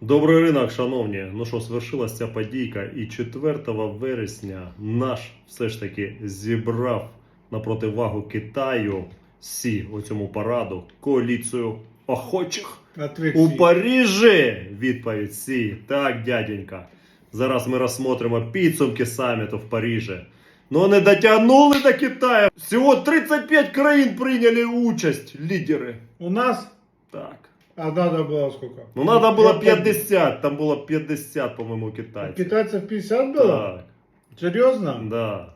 Добрий ранок, шановні. Ну що, свершилася ця подійка, і 4 вересня наш все ж таки зібрав на противагу Китаю Сі у цьому параду коаліцію охочих у Парижі. Відповідь Сі. Так, дяденька. Зараз ми розсмотримо підсумки саміту в Парижі. Ну не дотягнули до Китаю. Всього 35 країн прийняли участь, лідери. У нас, Так. а надо было сколько? Ну, надо было Я 50, там было 50, по-моему, помню. китайцев. Китайцев 50 было? Так, Серьезно? да.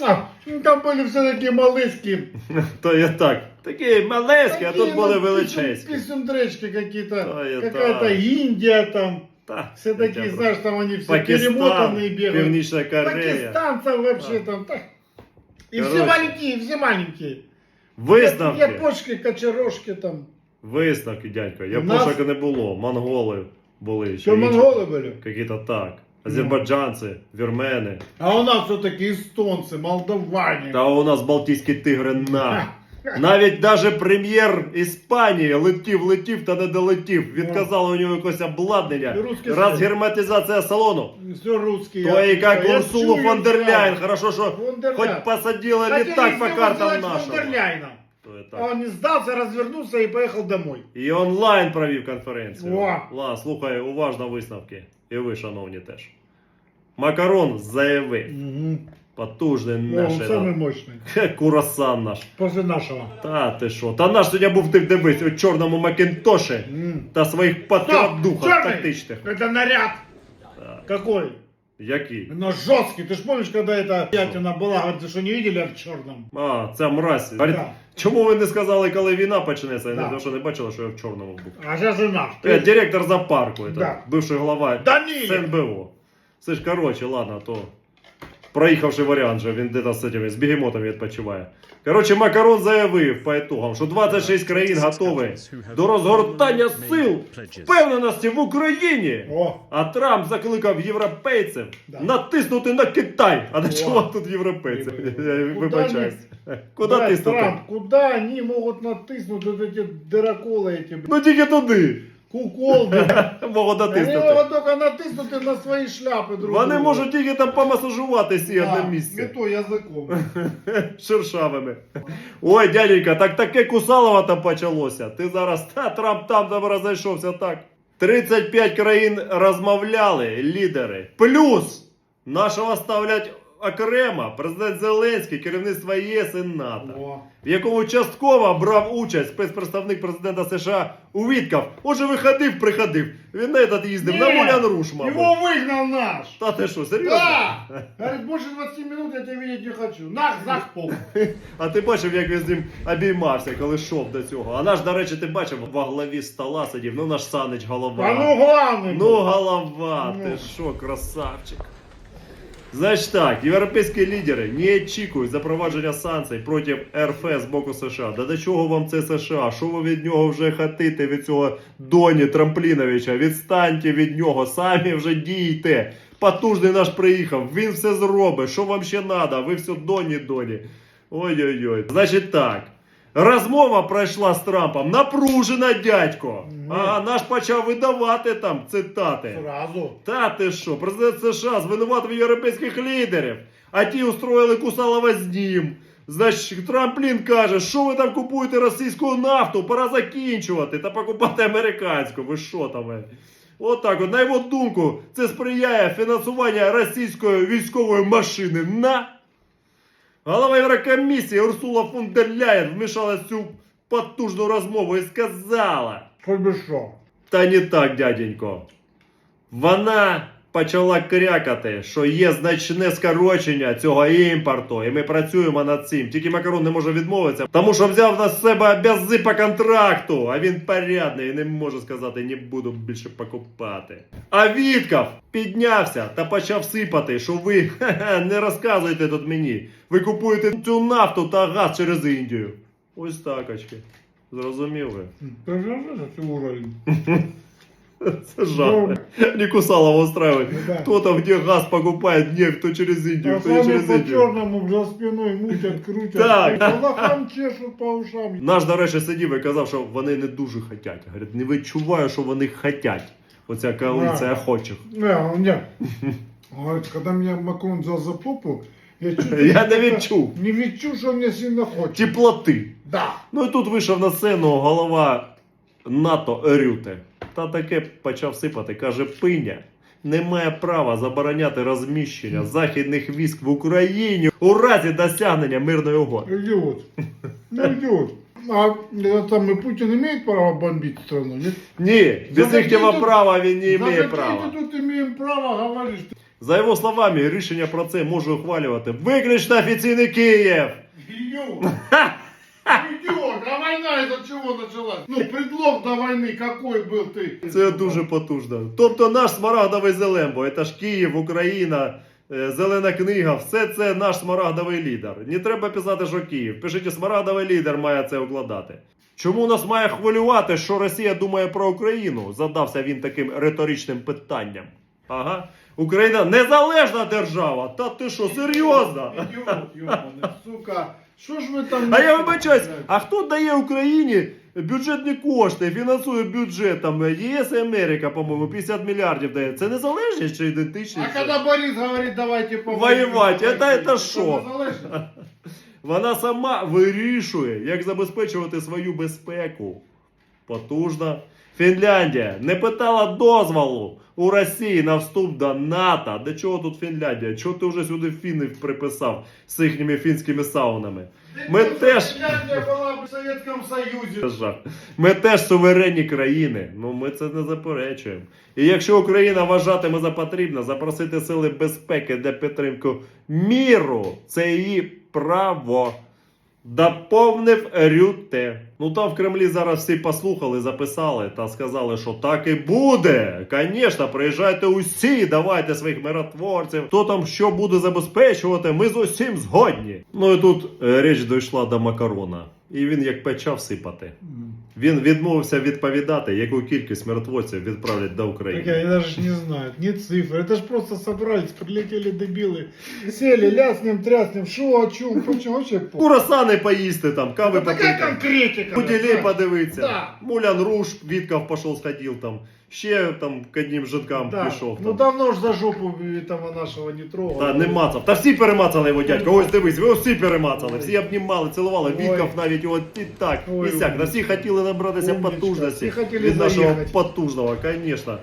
А, ну, там были все такие малышки. То я так. Такі малеські, а тут були величезні. Писюндречки какие-то. Да, я Какая-то так. Индия там. Та, Все такие, я знаешь, там они все Пакистан, перемотанные бегают. Північна Корея. Пакистанцев вообще там. так. И все Короче. маленькие, все маленькие. Висновки. Япошки, кочерожки там. Висновки, дядько. нас- Япошок не було. Монголи були. Что, монголы были? Какие-то так. Азербайджанці, вірмени. А у нас все-таки эстонцы, молдаване. Та у нас Балтійські тигри на. Навіть даже прем'єр Іспанії летів, летів та не долетів. Відказали у нього якось обладнання. І русський Розгерметизація салону. Все русские. То і як Я Урсулу чую, фон дер Ляйн. да. Хорошо, що Фон дер хоч Ляйн. посадили Хотели літак по всего картам сделать фон дер нашого. Ляйна. То і А так. он не сдался, развернулся и поехал домой. І онлайн провів конференцію. О! Ла, слухай уважно висновки. І ви, шановні, теж. Макарон заявив. Потужний Ну, наш он этот, самый мощный. хе, курасан наш. После нашего. Та ти що? Та наш сьогодні був ти дивись у чорному макінтоші М. та своїх патріотдухах Чёрный? тактичних. Это наряд. Так. Какой? Які? Но жесткий. Ты ж помнишь, когда эта пятина была, говорит, ты что не видели в черном? А, ця мразь. Говорить, Да. чому ви не сказали, коли війна почнеться? Да. Не тому що не бачили, що я в чорному був. А сейчас же наш. Е, директор зоопарку, это, Да. бывший глава Данилов. СНБО. Слышь, короче, ладно, то проїхавший варіант же, він де-то з цими, з бегемотами відпочиває. Короче, Макарон заявив по итогам, що 26 країн готові до розгортання сил впевненості в Україні. О, А Трамп закликав європейців Да. натиснути на Китай. А до О. чого тут європейці? Куда Я Вибачаюсь. Куди брат тиснути? Трамп, куда они могут натиснуть вот эти дыроколы эти, блин, Ну тільки туди. куколды? Можуть Они натиснути. могут только натиснуть на свои шляпы друг Вони другу. можуть тільки там помасажувати сі Да, одне місце. Не то языком. Шершавими. Ой, дяденька, так таке кусалово там почалося. Ти зараз та Трамп там там розійшовся так. 35 країн розмовляли, лідери. Плюс нашого ставлять окремо президент Зеленський, керівництво ЄС і НАТО. О. В якому частково брав участь спецпредставник президента США Увітков. Отже, виходив, приходив. Він на этот їздив на Ні, Мулян Руш, мабуть. Его выгнал наш. Та ти що, серйозно? Да! Говорит, больше 20 минут я тебя видеть не хочу. Нах, зах пол. А ти бачив, як він з ним обіймався, коли йшов до цього. А наш, до речі, ти бачив, во главі стола сидів. Ну наш Санич голова. А ну главный. Ну, был. голова, Ну. ти що, красавчик. Значить так, європейські лідери не очікують запровадження санкцій проти РФ з боку США. Да до чого вам це США? Що ви від нього вже хотите, від цього Доні Трампліновича? Відстаньте від нього, самі вже дійте. Потужний наш приїхав, він все зробить. Що вам ще треба? Ви все Доні Доні. Ой-ой-ой. Значить так. Розмова пройшла з Трампом. Напружена, дядько. А наш почав видавати там цитати. Сразу. Та ти що, президент США звинуватив європейських лідерів, а ті устроїли кусалово з ним. Значить, Трамплін каже, що ви там купуєте російську нафту, пора закінчувати та покупати американську. Ви що там? е? От так от, на його думку, це сприяє фінансуванню російської військової машини на. Голова Єврокомісії Урсула фон дер Ляєн вмішалась в цю потужну розмову і сказала. Хоть би що? Та не так, дяденько. Вона почала крякати, що є значне скорочення цього імпорту, і ми працюємо над цим. Тільки Макарон не може відмовитися, тому що взяв на себе обязи по контракту, а він порядний і не може сказати, не буду більше покупати. А Вітков піднявся та почав сипати, що ви не розказуєте тут мені. Ви купуєте цю нафту та газ через Індію. Ось так, очки. Зрозумів ви? Ты же знаешь, уровень. Жах. Не Кусалова устраивает. Ну да. Кто там где газ покупает нефть, кто через Индию, А кто не через по Индию. черному за спиной мутят, крутят. Так. Балахан чешут по ушам. Наш, до речі, сидів і казав, що вони не дуже хотять. Говорить, не відчуваю, що вони хотять. Оця коаліція охочих. Не, не. Говорит, когда меня Макрон взял за попу, я чуть Я не відчув. Не відчув, що мене сильно хоче. Теплоти. Да. Ну і тут вийшов на сцену голова НАТО Рюте. Та таке почав сипати. Каже, пиня. Не має права забороняти розміщення західних військ в Україні у разі досягнення мирної угоди. Идиот. Ну, идиот. А там и Путин имеет право бомбить страну? Нет? Ні, без За їхнього права він не За має права. ты тут имеем право говоришь? За його словами, рішення про це може ухвалювати виключно офіційний Київ. Идиот Идиот. А война из-за чего началась? Ну, предлог до войны какой был ты? Це дуже потужно. Тобто наш смарагдовий Зелембо, це ж Київ, Україна, е, Зелена книга, все це наш смарагдовий лідер. Не треба писати, що Київ. Пишіть, смарагдовий лідер має це укладати. Чому нас має хвилювати, що Росія думає про Україну? Задався він таким риторичним питанням. Ага. Україна незалежна держава. Та ти що, серйозно? Идиот, ёбаный, сука. Что ж вы там... А я вибачаюсь, а хто дає Україні бюджетні кошти, фінансує бюджет там ЄС і Америка, по-моєму, 50 мільярдів дає. Це незалежність чи ідентичність? А когда Борис говорит, давайте Воевать, это- это что? шо? Вона сама вирішує, як забезпечувати свою безпеку. Потужно. Фінляндія не питала дозволу у Росії на вступ до НАТО. До чого тут Фінляндія? Чого ти вже сюди фіннів приписав з їхніми фінськими саунами? Ми теж. Финляндия была в Советском Союзе. Жах. Ми теж суверенні країни. Ну ми це не заперечуємо. І якщо Україна вважатиме за потрібне запросити сили безпеки для підтримки міру, це її право. Доповнив Рюте. Ну там в Кремлі зараз всі послухали, записали та сказали, що так і буде. Звісно, приїжджайте усі, давайте своїх миротворців. Хто там що буде забезпечувати, ми з усім згодні. Ну і тут е, річ дійшла до Макарона. І він як почав сипати. Він відмовився відповідати, яку кількість миротворців відправлять до України. Так даже навіть не знаю, ні цифри. Це ж просто собрались, прилетели дебіли, сіли, ляснем, тряснем, шо, о чем, почему, ще по... Курасани поїсти там, кави попити. Така конкретика. Путілей подивитися. Да. Мулян Руш, Вітков пішов, сходив там. Ще там к одним жінкам Да. пішов. Ну Там. давно ж за жопу этого нашего не трогал. Та не мацав. Та всі перемацали його дядько. Ось дивись, ви всі перемацали. Всі обнімали, цілували. Ой. Вітков навіть його і так, Ой, і сяк. Умничка. всі хотіли набратися Умничка. потужності. Всі від нашого заїхати. потужного, звісно.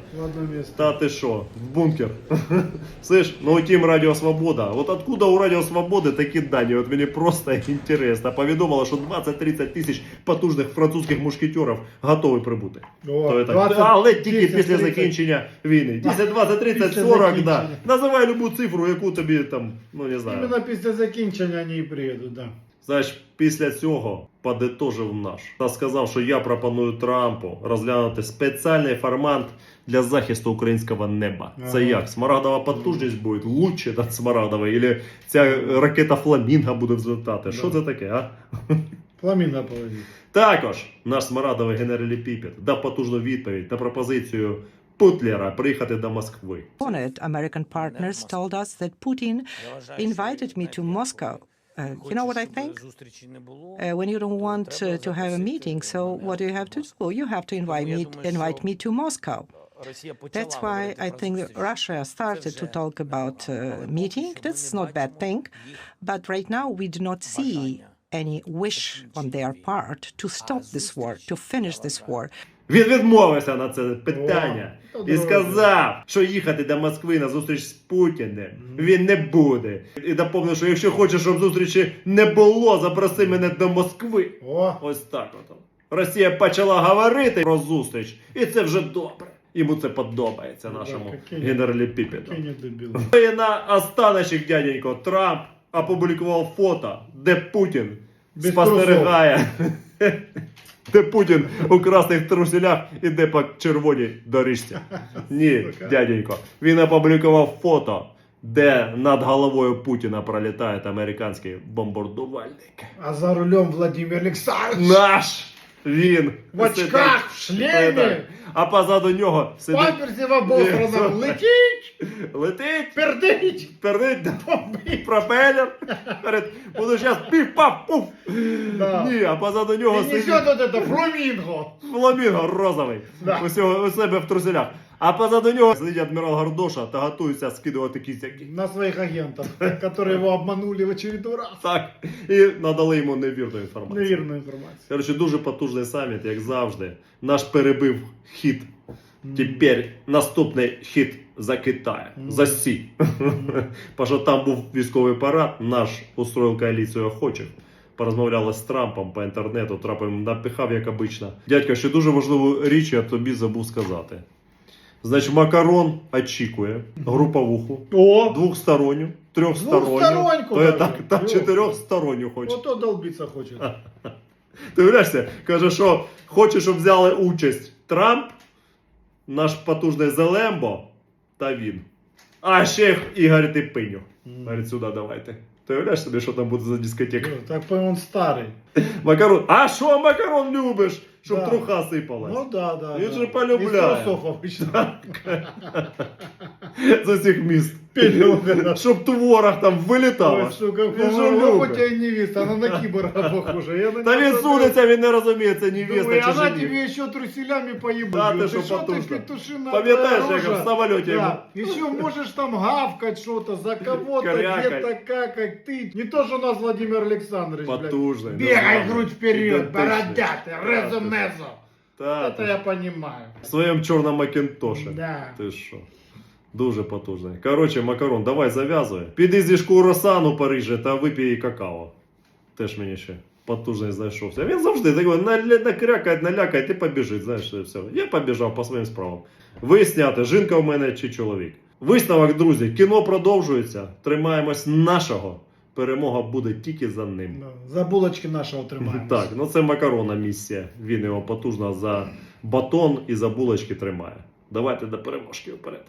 Та ти що, в бункер. Слышь, ну тім Радіо Свобода. От откуда у Радіо Свободи такі дані? От мені просто інтересно. Повідомило, що 20-30 тисяч потужних французьких мушкетерів готові прибути. О, То 20, але тільки 10, після закінчення війни. Після 20, 30, 40, да. Називай любу цифру, яку тобі там, ну не знаю. Именно после закінчення они и приедут, да. Знаєш, після цього подитожив наш та сказав, що я пропоную Трампу розглянути спеціальний формат для захисту українського неба. Це як? Смарагдова потужність буде лучше над смарагдової, або ця ракета Фламінга буде взлетати. Що це таке, а? Фламинго половина. Також наш смарагдовий генералі Піпет дав потужну відповідь на пропозицію Путлера приїхати до Москви. American partners told us that Putin invited me to Moscow. Uh, you know what I think? Uh, when you don't want uh, to have a meeting, so what do you have to do? You have to invite me, invite me to Moscow. That's why I think that Russia started to talk about uh, meeting. That's not bad thing, but right now we do not see any wish on their part to stop this war, to finish this war. Він відмовився на це питання О, і сказав, що їхати до Москви на зустріч з Путіним він не буде. І доповнив, що якщо хочеш, щоб зустрічі не було, запроси мене до Москви. О, Ось так от. Росія почала говорити про зустріч, і це вже добре. Йому це подобається нашому генералі. Ну І на останочок, дяденько, Трамп опублікував фото, де Путін Без спостерігає. Де Путін у красних труселях іде по червоній доріжці. Ні, дяденько. Він опублікував фото, де над головою Путіна пролітає американський бомбардувальник? А за рулем Владимир Александрович. Наш! Він В очках, в шлемі. А позаду нього сидить. памперсі в обосранном летить, Летить, пердить, пердить бомбить. пропелер. Перед Буду зараз пів-пав, пуф. Да. Ні, а позаду нього І сидить І вот это фламинго. фламінго розовий. Да. У себе в труселях. А позаду нього сидить адмірал Гордоша та готується скидувати кістяки. На своих агентов, которые его обманули в очередной раз. Так, і надали йому невірну інформацію. Неверную информацию. Коротше, дуже потужний саміт, як завжди. Наш перебив хід. Тепер наступний хід за Китай, за Сі. Бо що там був військовий парад, наш устроїв коаліцію охочих. Порозмовляли з Трампом по інтернету, Трамп їм напихав, як обично. Дядька, ще дуже важливу річ я тобі забув сказати. Значить, Макарон очікує груповуху О, двохсторонню, трьохсторонню, Двохстороньку то я так, так Йо. чотирьохсторонню хоче. вот то долбиться хочет. Ти уявляєшся, каже, що хоче, щоб взяли участь Трамп, наш потужний Зелембо та він. А ще Ігор Типиню. Говорить, сюди давайте. Ти уявляєш собі, що там буде за дискотека? Ну, Так по- он старый. Макарон. А що макарон любиш? Щоб Да. труха сипалась. Ну да, да. Він да. же полюбляє. Із обычно. З усіх міст. Пельмени. Щоб творог там вилітало. Ой, сука, Він же по-моему, любить. хоть я и невеста, она на киборга похожа. Я на Та неё він смотрю, судиться, він не розуміє, це невеста думаю, чи она жених. тебе еще труселями поебет. Да, ты Ты шо, что ты, потушно. петушина Пам'ятаєш, твоя як в рожа? самоліті йому Да. Еще можешь там гавкать что-то за кого-то, Корякать. где-то какать. Ты не то, что у нас Владимир Александрович, блядь. потужний. Бегай нормальний, грудь вперед, ідентичний. бородатый, резо-мезо. Та, Это ти я понимаю. В своєму чорному макінтоші. Да. Ти що? Дуже потужний. Коротше, Макарон, давай зав'язуй. Піди зі Росану у Парижі та випій какао. Теж мені ще потужний знайшовся. Він завжди такий накрякає, налякає, ти побіжить, знаєш, все. Я побіжав по своїм справам. Виясняти, жінка в мене чи чоловік. Висновок, друзі, кіно продовжується. Тримаємось нашого. Перемога буде тільки за ним. За булочки нашего тримаємо. Так, ну це макарона місія. Він його потужно за батон і за булочки тримає. Давайте до переможки вперед.